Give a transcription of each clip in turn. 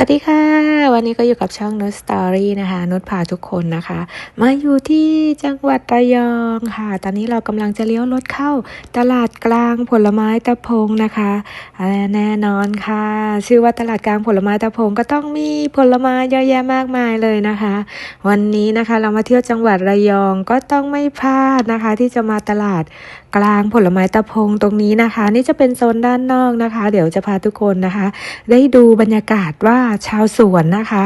วัสดีค่ะ วันนี้ก็อยู่กับช่องนุชสตอรี่นะคะนุชพาทุกคนนะคะ มาอยู่ที่จังหวัดระยองค่ะ ตอนนี้เรากำลังจะเลี้ยวรถเข้า ตลาดกลางผลไม้ตะพงนะคะและแน่นอนค่ะ ชื่อว่าตลาดกลางผลไม้ตะพงก็ต้องมีผลไม้เยอะแยะมากมายเลยนะคะ วันนี้นะคะเรามาเที่ยวจังหวัดระยองก็ต้องไม่พลาดนะคะ ที่จะมาตลาดกลางผลไม้ตะพงตรงนี้นะคะ นี่จะเป็นโซนด้านนอกนะคะ เดี๋ยวจะพาทุกคนนะคะ ได้ดูบรรยากาศว่าชาวสวนนะคะ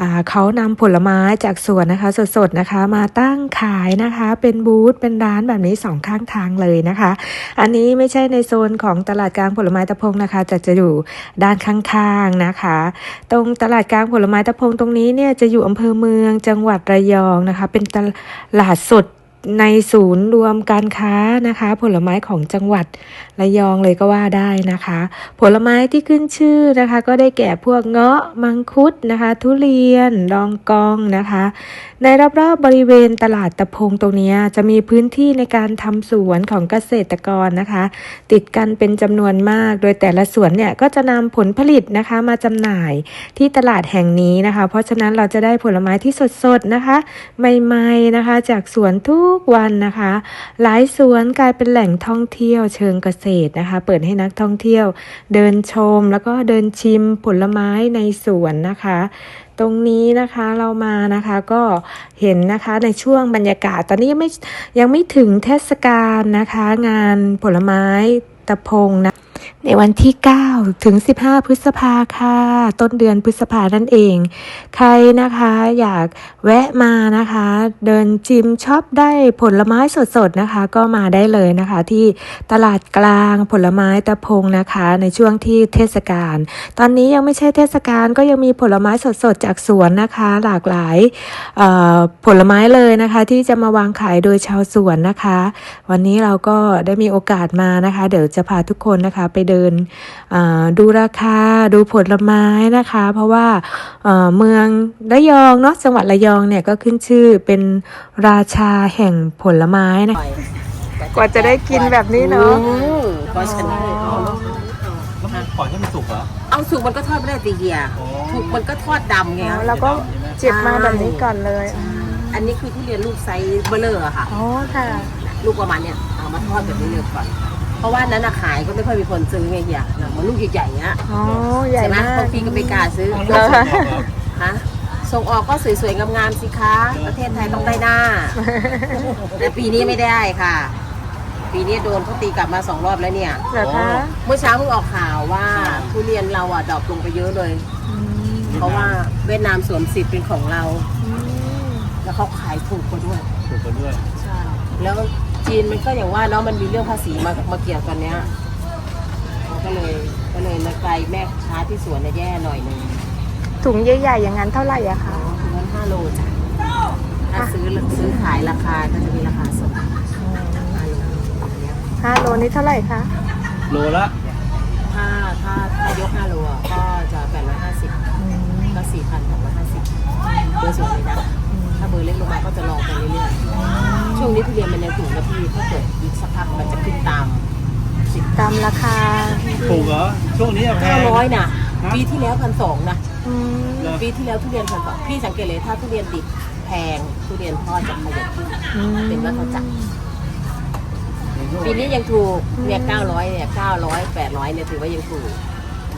อ่าเขานำผลไม้จากสวนนะคะ สดๆนะคะ มาตั้งขายนะคะ เป็นบูธเป็นร้านแบบนี้สองข้างทางเลยนะคะ อันนี้ไม่ใช่ในโซนของตลาดกลางผลไม้ตะพงนะคะแต่จะอยู่ด้านข้างๆนะคะ ตรงตลาดกลางผลไม้ตะพงตรงนี้เนี่ยจะอยู่อำเภอเมืองจังหวัดระยองนะคะ เป็นตลาดสด ในศูนย์รวมการค้านะคะ ผลไม้ของจังหวัดระยองเลยก็ว่าได้นะคะ ผลไม้ที่ขึ้นชื่อนะคะ ก็ได้แก่พวกเงาะมังคุดนะคะ ทุเรียนรองกองนะคะ ในรอบๆบบริเวณตลาดตะพงตรงนี้จะมีพื้นที่ในการทำสวนของเกษตรกรนะคะ ติดกันเป็นจำนวนมาก โดยแต่ละสวนเนี่ยก็จะนำผลผลิตนะคะมาจำหน่ายที่ตลาดแห่งนี้นะคะ เพราะฉะนั้นเราจะได้ผลไม้ที่สดๆนะคะ ใหม่ๆนะคะ จากสวนทุกกวันนะคะ หลายสวนกลายเป็นแหล่งท่องเที่ยวเชิงเกษตรนะคะ เปิดให้นักท่องเที่ยว เดินชมแล้วก็เดินชิมผลไม้ในสวนนะคะ ตรงนี้นะคะเรามานะคะก็เห็นนะคะในช่วงบรรยากาศ ตอนนี้ยังไม่ยังไม่ถึงเทศกาลนะคะ งานผลไม้ตะพงนะ ในวันที่ 9 ถึง 15 พฤษภาค่ะ ต้นเดือนพฤษภานั่นเอง ใครนะคะอยากแวะมานะคะ เดินจิมช็อปได้ผลไม้สดๆนะคะ ก็มาได้เลยนะคะ ที่ตลาดกลางผลไม้ตะพงนะคะ ในช่วงที่เทศกาล ตอนนี้ยังไม่ใช่เทศกาลก็ยังมีผลไม้สดๆจากสวนนะคะ หลากหลายผลไม้เลยนะคะ ที่จะมาวางขายโดยชาวสวนนะคะ วันนี้เราก็ได้มีโอกาสมานะคะ เดี๋ยวจะพาทุกคนนะคะไปเดินอ่าดูราคาดูผลไม้นะคะ เพราะว่าเอ่อเมืองระยองเนาะจังหวัดระยองเนี่ยก็ขึ้นชื่อเป็นราชาแห่งผลไม้นะกว่าจะได้กินแบบนี้เนอะอืมเพราะฉะนั้นแล้วมันปล่อยให้มันสุกเหรอเอาสุกมันก็ทอดไม่ได้ตีเกียอ๋อถูกมันก็ทอดดำไงเราก็เจ็บมาแบบนี้ก่อนเลย อันนี้คือทุเรียนลูกไซส์เบลเลอร์อะค่ะ อ๋อค่ะ ลูกประมาณเนี้ยเอามาทอดแบบนี้เลยก่อน เพราะว่านั้นอะขายก็ไม่ค่อยมีคนซื้อไงเฮียมันลูกใหญ่ๆเงี้ยอ๋อใหญ่ใช่ไหมมาก บางทีก็ไม่กล้าซื้อเอาแล้วสุกเหรอฮะส่งออกก็สวยๆงามๆสิคะ ประเทศไทยต้องได้หน้า แต่ปีนี้ไม่ได้ค่ะ ปีนี้โดนเขาตีกลับมาสองรอบแล้วเนี่ย เหรอคะเมื่อเช้าเพิ่งออกข่าวว่าทุเรียนเราอะดรอปลงไปเยอะเลย อืมเพราะว่าเวียดนามสวมสิทธิ์เป็นของเรา อืมแล้วเขาขายถูกกว่าด้วยสุกกันด้วยใช่แล้ว จีนมันก็อย่างว่าเนาะมันมีเรื่องภาษีมามาเกี่ยวตอนเนี้ยก็เลยก็เลยนะไกลแม่ค้าที่สวนเนี่ยแย่หน่อยหนึงถุงใหญ่ๆอย่างนั้นเท่าไหร่อะคะถึงนั้นห้าโลจ้ะถ้าซื้อซื้อขายราคาก็จะมีราคาส่งอันเนี้ยห้าโลนี้เท่าไหร่คะโลละถ้าถ้าถ้ายกห้าโลอะก็จะแปดร้อยห้าสิบอืมก็สี่พันหกร้อยห้าสิบเบอร์สูงเลยนะ ถ้าเบอร์เล็กลงมาก็จะลองไปเรื่อยๆ ช่วงนี้ทุเรียนมันยังถูกนะพี่ ถ้าเกิดอีกสักพักมันจะขึ้นตามสิบตามราคาถูกเหรอ ช่วงนี้อะแพเก้างร้อยนะฮะปีที่แล้วพันสองนะอืมเหรอปีที่แล้วทุเรียนพันสองพี่สังเกตเลยถ้าทุเรียนดิบแพงทุเรียนทอดจะขยับขึ้นเป็นวัฏจักรปีนี้ยังถูกเนี่ยเก้าร้อยเนี่ยเก้าร้อยแปดร้อยเนี่ยถือว่ายังถูก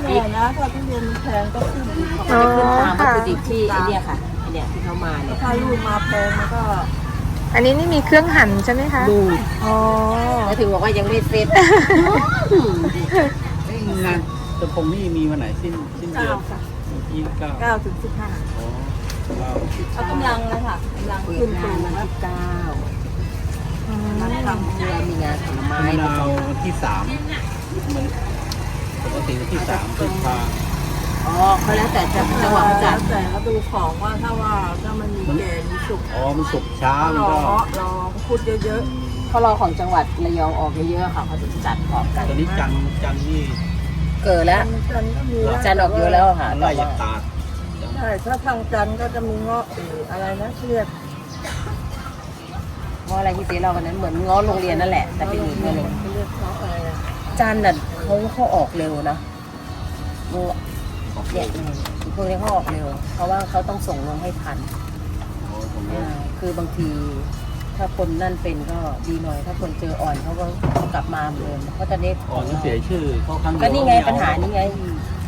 อีกนะถ้าทุเรียนมันแพงก็ขึ้นอีกมันจะขึ้นตามวัตถุดิบที่ไอเนี่ยค่ะไอ เนี่ยที่เขามาเนี่ยถ้าลูกมาแพงมันก็อันนี้นี่มีเครื่องหั่นใช่ไหมคะดูอ๋อแล้วถึงบอกว่ายังไม่เสร็จเอ้ยงานตะพงนี่มีวันไหนสิ้นสิ้นเดือเก้านค่ะวันที่เก้าเก้าถึงสิบห้าอ๋อเก้าเอากำลังเลยค่ะกำลังเปิขึ้ดนงาสูนงวันนะที่เก้านัดทำเรามีงานผลไม้มะนาววันที่สามเหมือนปกติวันที่สามพฤษภา อ๋อเขาแล้วแต่จะจังหวะเขาจัด แต่เขาดูของว่าถ้าว่าถ้ามันมีแก่มีสุกอ๋อ มันสุกช้าก็มันรอก็รอพูดเยอะเขารอของจังหวัดระยองออกเยอะๆค่ะเขาจะจัดพร้อมกันตอนนี้จันทร์จันทร์นี่เกิดๆแล้วจันทร์ก็มีะจันทร์ออกเยอะแล้วค่ะมันไล่จากตาดใช่ถ้าทางจันทร์ก็จะมีเงาะเอออะไรนะเรียกเพราะอะไรที่เจ๊เราวันนั้นเหมือนง้อโรงเรียนนั่นแหละ แต่เป็นอีกเรื่องหนึ่งเรียกเงาะอะไรอะจันทร์น่ะเขาเขาออกเร็วนะออก เนี่ยพวกนี้เขาออกเร็ว เพราะว่าเขาต้องส่งลงให้ทันโอ้ตรงนี้อ่าคือบางที ถ้าคนนั่นเป็นก็ดีหน่อย ถ้าคนเจออ่อนเขาก็กลับมาเหมือนเดิมเพราะตอนนี้ก่อนก็เสียชื่อเขาครั้งเดียวก็นี่ไงม่เอปัญหานี่ไง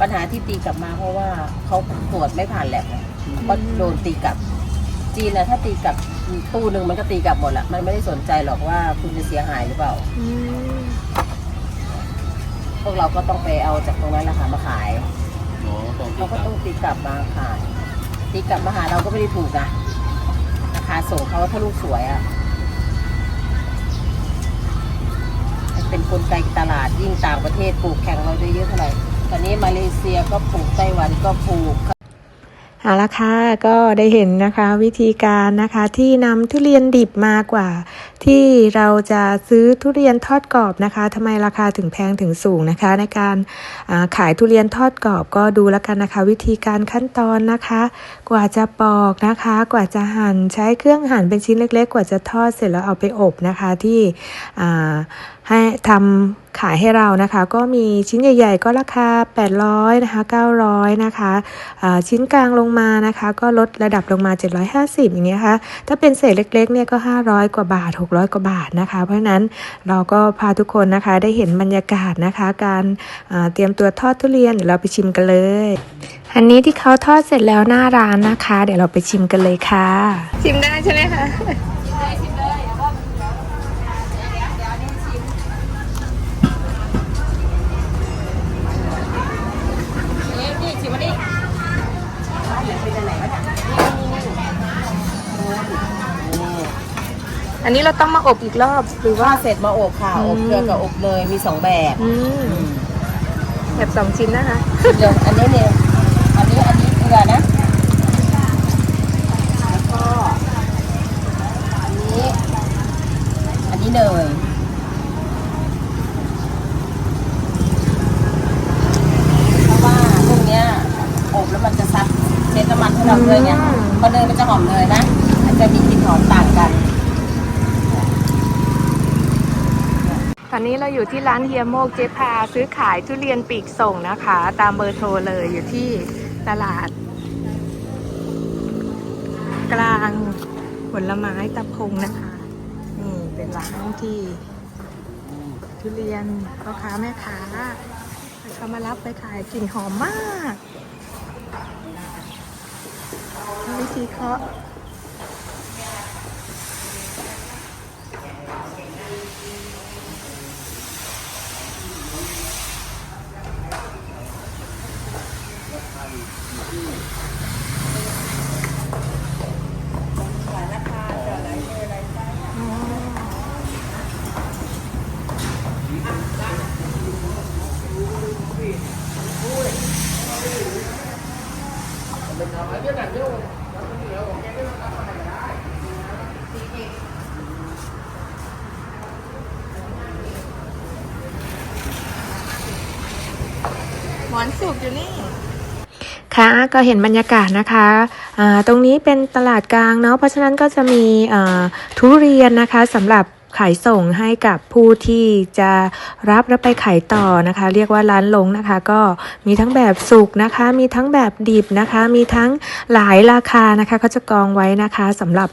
ปัญหาที่ตีกลับมาเพราะว่าเขาตรวจไม่ผ่านแลบไงก็โดนตีกลับ จีนนะถ้าตีกลับตู้หนึ่งมันก็ตีกลับหมดละมันไม่ได้สนใจหรอกว่าคุณจะเสียหายหรือเปล่าอืมพวกเราก็ต้องไปเอาจากตรงนั้นแหละค่ะมาขาย อ๋อตรงที่เขาก็ลับต้องตีกลับมาขายตีกลับมาหาเราก็ไม่ได้ถูกนะราคาส่งเขาถ้าลูกสวยอะ่ะมันเป็นกลไกตลาดยิ่งต่างประเทศปลูกแข่งเราได้เยอะเท่าไหร่ตอนนี้มาเลเซียก็ปลูกไต้หวันก็ปลูก เอาละค่ะก็ได้เห็นนะคะวิธีการนะคะที่นำทุเรียนดิบมากว่า ที่เราจะซื้อทุเรียนทอดกรอบนะคะทำไมราคาถึงแพงถึงสูงนะคะ ในการาขายทุเรียนทอดกรอบก็ดูแล้วกันนะคะ วิธีการขั้นตอนนะคะ กว่าจะปอกนะคะ กว่าจะหั่นใช้เครื่องหั่นเป็นชิ้นเล็ก ๆ กว่าจะทอดเสร็จแล้วเอาไปอบนะคะที่อ่า ให้ทำขายให้เรานะคะ ก็มีชิ้นใหญ่ ๆ ก็ราคา 800นะคะ900นะคะอ่าชิ้นกลางลงมานะคะ ก็ลดระดับลงมา 750 อย่างเงี้ยค่ะถ้าเป็นเศษเล็กๆเนี่ยก็ 500 กว่าบาท 600 กว่าบาทนะคะ เพราะนั้นเราก็พาทุกคนนะคะได้เห็นบรรยากาศนะคะ การเตรียมตัวทอดทุเรียนเดี๋ยวเราไปชิมกันเลย อันนี้ที่เขาทอดเสร็จแล้วหน้าร้านนะคะ เดี๋ยวเราไปชิมกันเลยค่ะ ชิมได้ใช่ไหมคะ อันนี้เราต้องมาอบอีกรอบหรือว่าว่า เสร็จมาอบค่ะ อืม อบเกลือกับอบเนยมีสองแบบอืมแบบสองชิ้นนะคะ เดี๋ยวอันนี้เนี่ยอันนี้อันนี้เกลือนะ แล้วก็อันนี้ อันนี้เนยเพราะว่าพวกเนี้ยอบแล้วมันจะซับเช็ดน้ำมันให้เราด้วยไงอืมพอเนยมันจะหอมเนยนะมันจะมีกลิ่นหอมต่างกัน อนนี้เราอยู่ที่ร้านเฮียโมกเจ๊พาซื้อขายทุเรียนปีกส่งนะคะ ตามเบอร์โทรเลยอยู่ที่ตลาด กลางผลไม้ตะพงนะคะ นี่เป็นร้านที่ทุเรียนพ่อค้าแม่ค้าเขามารับไปขายกลิ่นหอมมากวิธีเคาะ うん。 ค่ะก็เห็นบรรยากาศนะคะะตรงนี้เป็นตลาดกลางเนาะเพราะฉะนั้นก็จะมีทุเรียนนะคะสำหรับ ขายส่งให้กับผู้ที่จะรับแล้วไปขายต่อนะคะ เรียกว่าร้านลงนะคะ ก็มีทั้งแบบสุกนะคะ มีทั้งแบบดิบนะคะ มีทั้งหลายราคานะคะเขาจะกองไว้นะคะสำหรับ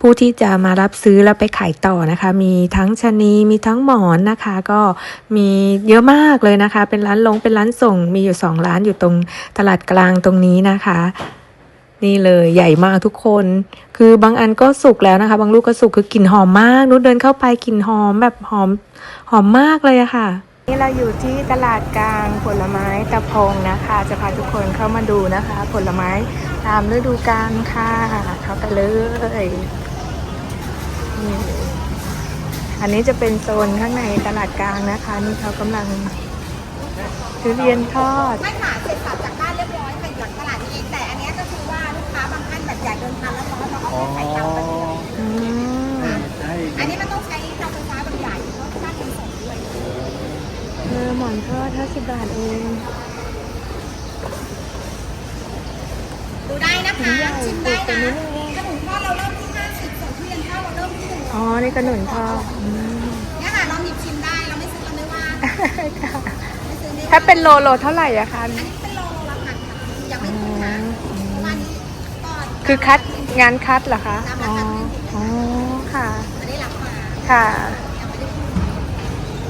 ผู้ที่จะมารับซื้อแล้วไปขายต่อนะคะ มีทั้งชนีมีทั้งหมอนนะคะ ก็มีเยอะมากเลยนะคะ เป็นร้านลงเป็นร้านส่งมีอยู่สองร้านอยู่ตรงตลาดกลางตรงนี้นะคะ นี่เลยใหญ่มากทุกคน คือบางอันก็สุกแล้วนะคะ บางลูกก็สุกคือกลิ่นหอมมากนุชเดินเข้าไปกลิ่นหอมแบบหอมหอมมากเลยอะค่ะ นี่เราอยู่ที่ตลาดกลางผลไม้ตะพงนะคะ จะพาทุกคนเข้ามาดูนะคะ ผลไม้ตามฤดูกาลค่ะเข้ากันเลยนี่อันนี้จะเป็นโซนข้างในตลาดกลางนะคะ นี่เขากำลังทุเรียนทอดไม่ค่ะเสร็จสับจากบ้าน บางท่านแบบอยากเดินทางแล้วร้อนเราก็อ๋อใช้ไข่เตากันอืมให้อันนี้มันต้องใช้เตาไฟฟ้าแบบใหญ่เพราะค่าขนส่งด้วยเออหมอนทอด50บาทเอง ดูได้นะถุงคะใหญ่ชิมถูได้กกว่านะนี้นึงเองขนมทอดเราเริ่มที่50ส่วนทุเรียนทอดเราเริ่มที่หนึ่งอ๋อนี่กระหนุนทอดอืมเนี่ยค่ะเราหยิบชิมได้เราไม่ซื้อเราไม่ว่าค่ะไม่ซื้อไม่ว่ถ้าเป็นโลโลเท่าไหร่อะคะ อันนี้เป็นโล คือคัดงานคัดเหรอคะรับอ๋มาอคัดเป็นอ๋อ ค่ะ ไม่ได้รับมาค่ะ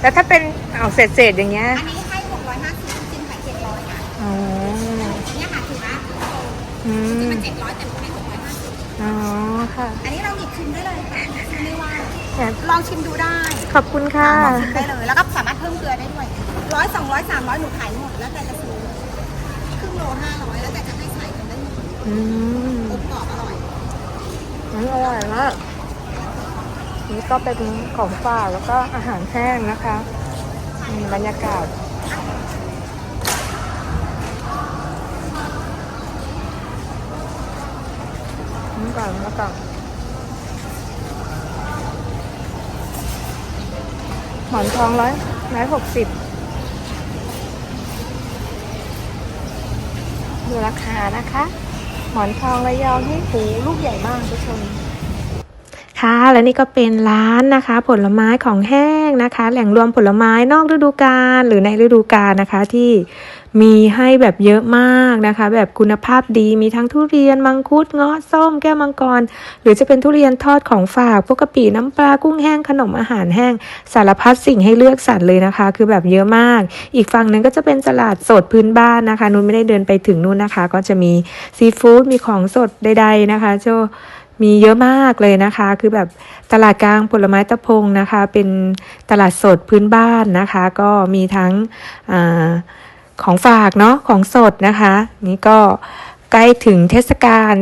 แล้วถ้าเป็นเอาเศษเศษๆอย่างเงี้ย อันนี้ให้หกร้อยห้าสิบชิ้นขายเจ็ดร้อยค่ะอ๋อ เนี่ยค่ะถือว่าอืที่มมันเจ็ดร้อยแต่มันให้หกร้อยห้าสิบอ๋อ ค่ะ อันนี้เราหยิบชิมได้เลยค่ะชิมไม่ว่าแหมลองชิมดูได้ขอบคุณค่ะ ลองชิมได้เลย แล้วก็สามารถเพิ่มเกลือได้ด้วยร้อยสองร้อยสามร้อยหนูขายหมดแล้วแต่จะซื้อครึ่งโลห้าร้อย อืมอร่อยมอร่อยมากนี่ก็เป็นของฝากแล้วก็อาหารแห้งนะคะอืมบรรยากาศนี่ก่อนแล้วก่อนหมอนทองร้อยร้อยหกสิบดูราคานะคะ หมอนทองระยองที่หูลูกใหญ่มากทุกคนค่ะและนี่ก็เป็นร้านนะคะ ผลไม้ของแห้งนะคะ แหล่งรวมผลไม้นอกฤดูกาลหรือในฤดูกาลนะคะที่ มีให้แบบเยอะมากนะคะ แบบคุณภาพดีมีทั้งทุเรียนมังคุดเงาะส้มแก้วมังกร หรือจะเป็นทุเรียนทอดของฝากพวกกะปิน้ำปลากุ้งแห้งขนมอาหารแห้ง สารพัดสิ่งให้เลือกสรรเลยนะคะ คือแบบเยอะมาก อีกฝั่งหนึ่งก็จะเป็นตลาดสดพื้นบ้านนะคะ นุ่นไม่ได้เดินไปถึงนู่นนะคะ ก็จะมีซีฟู้ดมีของสดใดๆนะคะโจมีเยอะมากเลยนะคะ คือแบบตลาดกลางผลไม้ตะพงนะคะ เป็นตลาดสดพื้นบ้านนะคะ ก็มีทั้งอา ของฝากเนาะของสดนะคะ นี่ก็ใกล้ถึงเทศกาล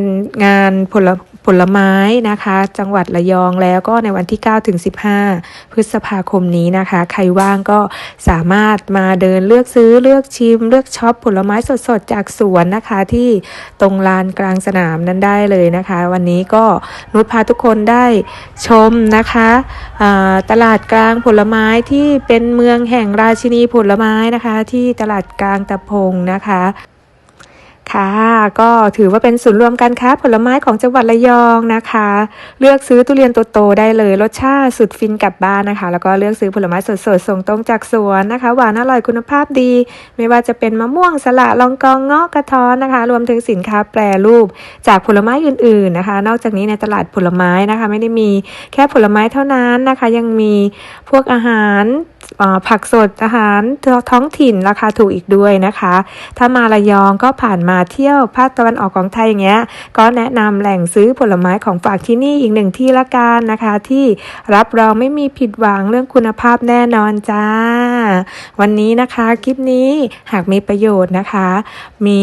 งานผล ผลไม้นะคะ จังหวัดระยองแล้วก็ในวันที่ 9 ถึง 15 พฤษภาคมนี้นะคะ ใครว่างก็สามารถมาเดินเลือกซื้อเลือกชิม เลือกช็อปผลไม้สดๆ จากสวนนะคะ ที่ตรงลานกลางสนามนั้นได้เลยนะคะ วันนี้ก็นุชพาทุกคนได้ชมนะคะตลาดกลางผลไม้ที่เป็นเมืองแห่งราชินีผลไม้นะคะ ที่ตลาดกลางตะพงนะคะ ค่ะ ก็ถือว่าเป็นศูนย์รวมการค้าผลไม้ของจังหวัดระยองนะคะ เลือกซื้อทุเรียนโตๆได้เลยรสชาติสุดฟินกลับบ้านนะคะ แล้วก็เลือกซื้อผลไม้สดๆส่งตรงจากสวนนะคะ หวานอร่อยคุณภาพดี ไม่ว่าจะเป็นมะม่วงสละลองกองเงาะกระท้อนนะคะ รวมถึงสินค้าแปรรูปจากผลไม้อื่นๆนะคะ นอกจากนี้ในตลาดผลไม้นะคะ ไม่ได้มีแค่ผลไม้เท่านั้นนะคะ ยังมีพวกอาหารผักสดอาหารท้องถิ่นราคาถูกอีกด้วยนะคะ ถ้ามาระยองก็ผ่านมาาเที่ยวภาคตะวันออกของไทยอย่างเงี้ยก็แนะนำแหล่งซื้อผลไม้ของฝากที่นี่อีกหนึ่งที่ละกันนะคะ ที่รับรองไม่มีผิดหวังเรื่องคุณภาพแน่นอนจ้า วันนี้นะคะคลิปนี้หากมีประโยชน์นะคะ มี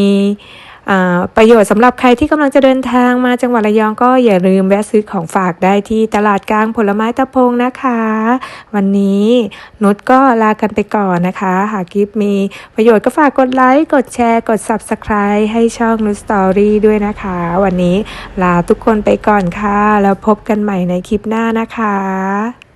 ประโยชน์สำหรับใครที่กำลังจะเดินทางมาจังหวัดระยองก็อย่าลืมแวะซื้อของฝากได้ที่ตลาดกลางผลไม้ตะพงนะคะ วันนี้นุชก็ลากันไปก่อนนะคะ หากคลิปมีประโยชน์ก็ฝากกดไลค์ กดแชร์ กด Subscribe ให้ช่องนุชสตอรี่ด้วยนะคะ วันนี้ลาทุกคนไปก่อนค่ะ แล้วพบกันใหม่ในคลิปหน้านะคะ